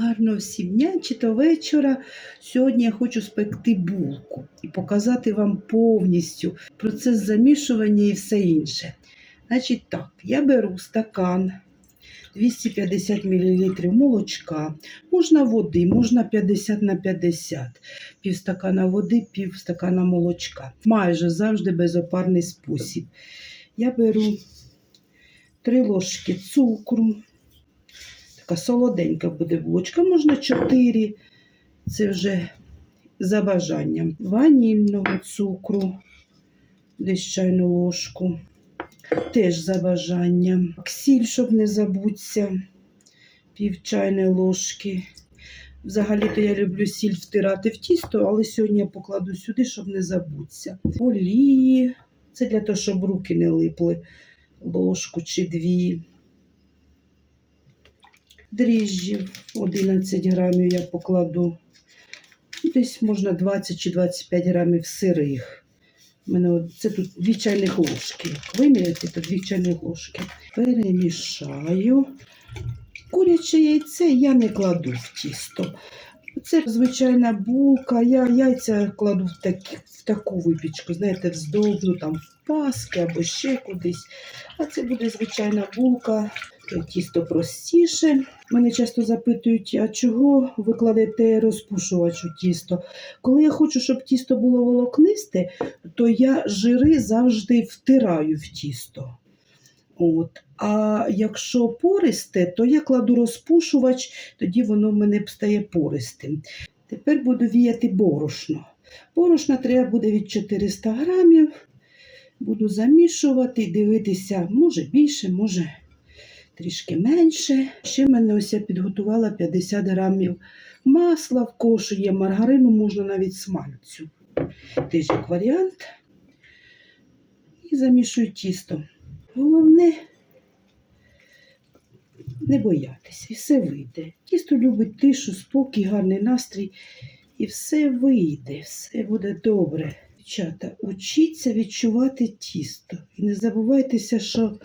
Гарно всім чи то вечора. Сьогодні я хочу спекти булку і показати вам повністю процес замішування і все інше. Значить так, я беру стакан 250 мл молочка, можна води, можна 50 на 50, пів стакана води, пів стакана молочка. Майже завжди безопарний спосіб. Я беру 3 ложки цукру. Така солоденька буде булочка, можна 4. Це вже за бажанням. Ванільного цукру, десь чайну ложку. Теж за бажанням. Ксіль, щоб не забуться, пів чайної ложки. Взагалі-то я люблю сіль втирати в тісто, але сьогодні я покладу сюди, щоб не забуться. Олії. Це для того, щоб руки не липли. Ложку чи дві. Дріжджів 11 грамів я покладу. Десь можна 20 чи 25 грамів сирих. Мене це тут дві чайних ложки. Виміряти, то дві чайних ложки. Перемішаю. Куряче яйце я не кладу в тісто. Це звичайна булка. Я яйця кладу в, такі, в таку випічку, знаєте, вздовну, там в паски або ще кудись. А це буде звичайна булка. Тісто простіше. Мене часто запитують, а чого ви кладете розпушувач у тісто? Коли я хочу, щоб тісто було волокнисте, то я жири завжди втираю в тісто. От. А якщо пористе, то я кладу розпушувач, тоді воно в мене стає пористим. Тепер буду віяти борошно. Борошна треба буде від 400 грамів. Буду замішувати, дивитися, може більше, може трішки менше. Ще мене ось я підготувала 50 грамів масла, в кошу є маргарину, можна навіть смальцю. Теж як варіант. І замішую тісто. Головне не боятися, і все вийде. Тісто любить тишу, спокій, гарний настрій, і все вийде, все буде добре. Дівчата, учіться відчувати тісто. І не забувайтеся, що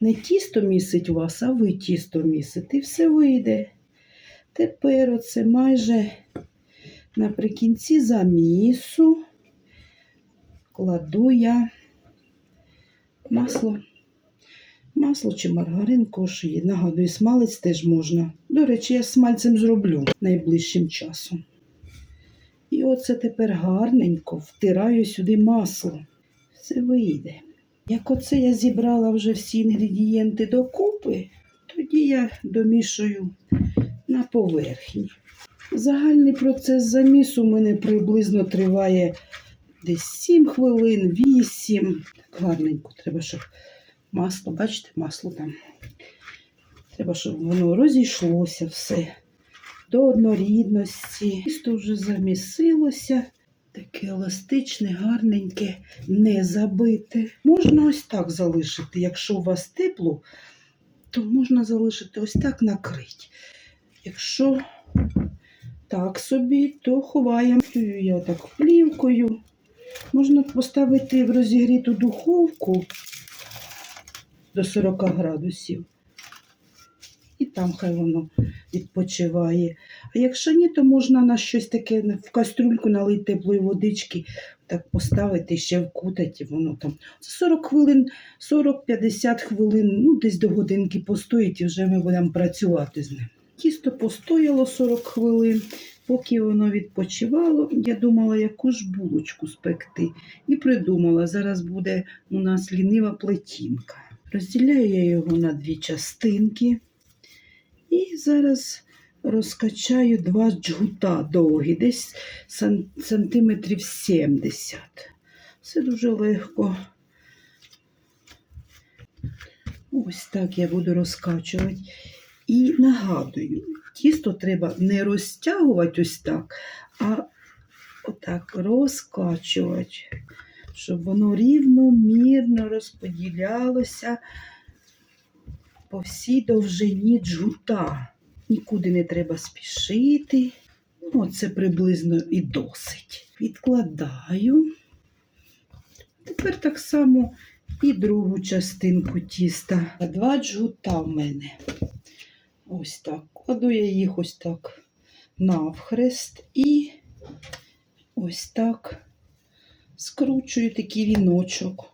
не тісто місить вас, а ви тісто місите, і все вийде. Тепер оце майже наприкінці замісу кладу я масло. Масло чи маргарин кошує. Нагадую, смалець теж можна. До речі, я смальцем зроблю найближчим часом. І оце тепер гарненько втираю сюди масло. Все вийде. Як оце я зібрала вже всі інгредієнти докупи, тоді я домішую на поверхні. Загальний процес замісу у мене приблизно триває десь 7 хвилин, 8. Так гарненько треба, щоб масло, бачите, масло там. Треба, щоб воно розійшлося все до однорідності. Тісто вже замісилося. Таке еластичне, гарненьке, не забите. Можна ось так залишити. Якщо у вас тепло, то можна залишити ось так накрити. Якщо так собі, то ховаємо. Я так плівкою. Можна поставити в розігріту духовку до 40 градусів. І там хай воно відпочиває. А якщо ні, то можна на щось таке в кастрюльку налити теплої водички, так поставити, ще вкутати, воно там 40 хвилин, 40-50 хвилин, ну десь до годинки постоїть, і вже ми будемо працювати з ним. Тісто постояло 40 хвилин, поки воно відпочивало, я думала, яку ж булочку спекти. І придумала, зараз буде у нас лінива плетінка. Розділяю я його на дві частинки. І зараз розкачаю два джгута довгі, десь сантиметрів 70. Все дуже легко. Ось так я буду розкачувати. І нагадую, тісто треба не розтягувати ось так, а отак розкачувати, щоб воно рівномірно розподілялося по всій довжині джгута. Нікуди не треба спішити. Ну, це приблизно і досить. Відкладаю. Тепер так само і другу частинку тіста. Два джгута в мене. Ось так Кладу я їх ось так навхрест і ось так скручую такий віночок.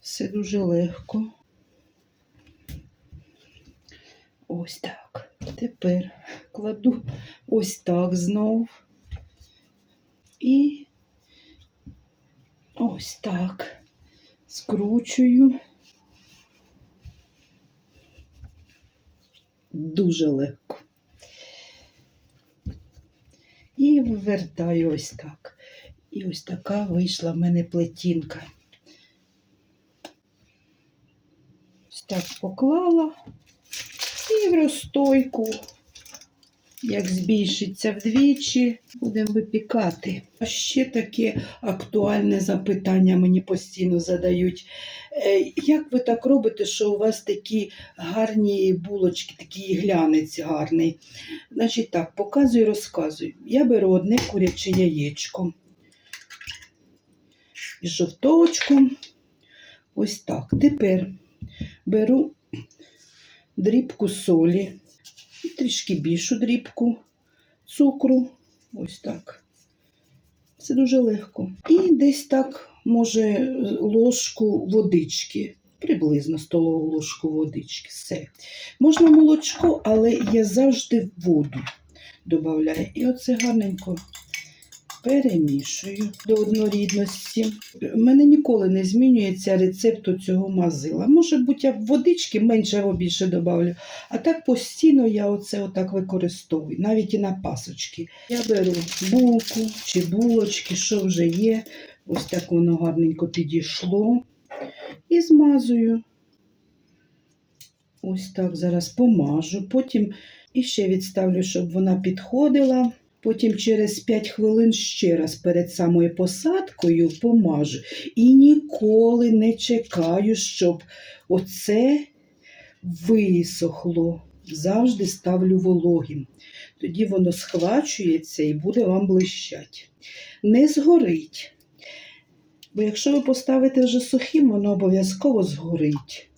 Все дуже легко. Ось так. Тепер кладу ось так знов. І ось так скручую. Дуже легко. І вивертаю ось так. І ось така вийшла в мене плетінка. Ось так поклала і в як збільшиться вдвічі, будемо випікати. А ще таке актуальне запитання мені постійно задають. Е, Як ви так робите, що у вас такі гарні булочки, такий глянець гарний? Значить так, показую, розказую. Я беру одне куряче яєчко із жовточком. Ось так. Тепер беру дрібку солі, і трішки більшу дрібку цукру. Ось так. Це дуже легко. І десь так, може, ложку водички. Приблизно столову ложку водички. Все. Можна молочко, але я завжди воду додаю. І оце гарненько перемішую до однорідності. У мене ніколи не змінюється рецепт цього мазила. Може бути, я водички менше або більше додавлю. А так постійно я оце отак використовую, навіть і на пасочки. Я беру булку чи булочки, що вже є. Ось так воно гарненько підійшло. І змазую. Ось так зараз помажу. Потім іще відставлю, щоб вона підходила. Потім через 5 хвилин ще раз перед самою посадкою помажу. І ніколи не чекаю, щоб оце висохло. Завжди ставлю вологим. Тоді воно схвачується і буде вам блищать. Не згорить. Бо якщо ви поставите вже сухим, воно обов'язково згорить.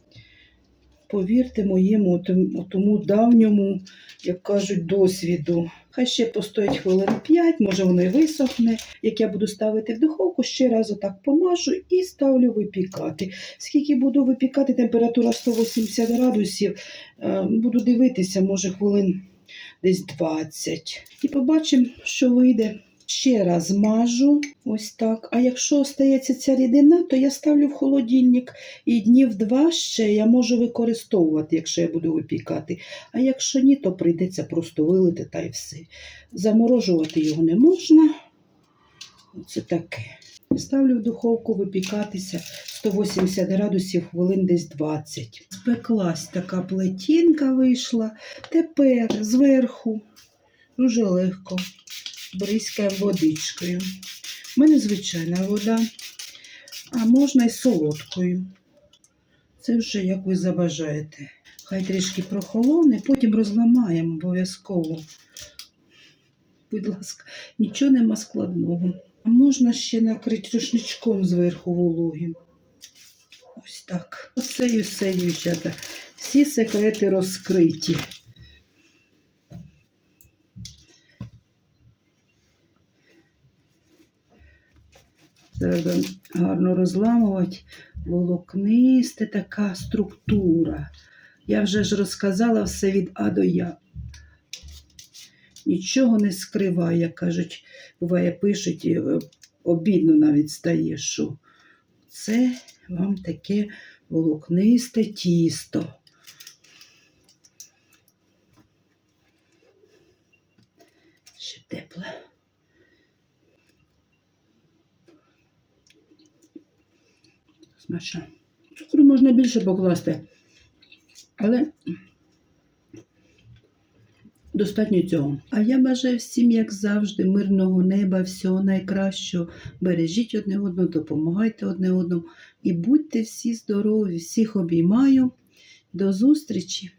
Повірте моєму тому давньому, як кажуть, досвіду. Хай ще постоїть хвилин 5, може воно і висохне. Як я буду ставити в духовку, ще раз отак помажу і ставлю випікати. Скільки буду випікати, температура 180 градусів, е, буду дивитися, може хвилин десь 20. І побачимо, що вийде. Ще раз мажу, ось так. А якщо остається ця рідина, то я ставлю в холодильник і днів два ще я можу використовувати, якщо я буду випікати. А якщо ні, то прийдеться просто вилити та й все. Заморожувати його не можна. Оце таке. Ставлю в духовку випікатися 180 градусів хвилин десь 20. Спеклась така плетінка вийшла. Тепер зверху дуже легко бризкаємо водичкою. У мене звичайна вода, а можна й солодкою. Це вже як ви забажаєте. Хай трішки прохолоне, потім розламаємо обов'язково. Будь ласка, нічого нема складного. А можна ще накрити рушничком зверху вологим. Ось так. Оце і все, дівчата. Всі секрети розкриті. Треба гарно розламувати. Волокнисте така структура. Я вже ж розказала все від А до Я. Нічого не скриваю, як кажуть, буває, пишуть, і е, обідно навіть стає, що це вам таке волокнисте тісто. Ще тепле. Смачно. Цукру можна більше покласти, але достатньо цього. А я бажаю всім, як завжди, мирного неба, всього найкращого. Бережіть одне одного, допомагайте одне одному і будьте всі здорові, всіх обіймаю. До зустрічі!